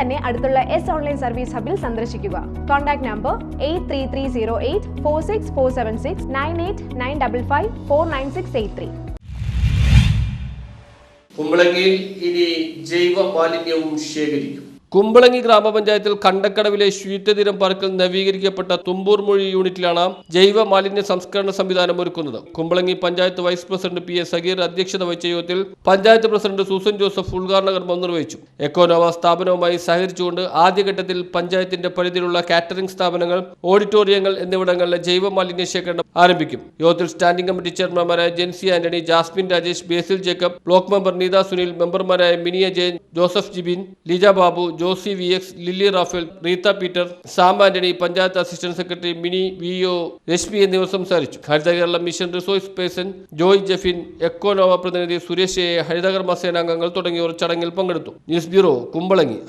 തന്നെ അടുത്തുള്ള S online service ഹബിൽ സന്ദർശിക്കുക. Contact number eight three three zero eight four six four seven six nine eight nine double five four nine six eight three കുമ്പളങ്ങിയിൽ ഇനി ജൈവ മാലിന്യവും ശേഖരിക്കും. കുമ്പളങ്ങി ഗ്രാമപഞ്ചായത്തിൽ കണ്ടക്കടവിലെ ശുചിത്വദിനം പാർക്കിൽ നവീകരിക്കപ്പെട്ട തുമ്പൂർ മൊഴി യൂണിറ്റിലാണ് ജൈവ മാലിന്യ സംസ്കരണ സംവിധാനം ഒരുക്കുന്നത്. Kumbalangi panchayat vice president P S Sageer അധ്യക്ഷത വഹിച്ച യോഗത്തിൽ പഞ്ചായത്ത് പ്രസിഡന്റ് സൂസൻ ജോസഫ് ഉദ്ഘാടന കർമ്മം നിർവഹിച്ചു എക്കോനോവ സ്ഥാപനവുമായി സഹകരിച്ചുകൊണ്ട് ആദ്യഘട്ടത്തിൽ പഞ്ചായത്തിന്റെ പരിധിയിലുള്ള കാറ്ററിംഗ് സ്ഥാപനങ്ങൾ ഓഡിറ്റോറിയങ്ങൾ എന്നിവിടങ്ങളിലെ ജൈവ മാലിന്യ ശേഖരണം ആരംഭിക്കും. യോഗത്തിൽ സ്റ്റാൻഡിംഗ് കമ്മിറ്റി ചെയർമാൻമാരായ ജെൻസി ആന്റണി ജാസ്മിൻ രാജേഷ് ബേസിൽ Jacob block member Neetha Sunil മെമ്പർമാരായ Miniya Jayan Joseph Jibin Lija Babu Josy V X Lilly Raphael Reetha Peter Sam Antony panchayat assistant secretary Mini V O Reshmi എന്നിവർ സംസാരിച്ചു. Haritha Kerala mission resource person Joy Jeffin Econova പ്രതിനിധി Suresh A ഹരിതകർമ്മ സേനാംഗങ്ങൾ തുടങ്ങിയവർ ചടങ്ങിൽ പങ്കെടുത്തു. News bureau Kumbalangi.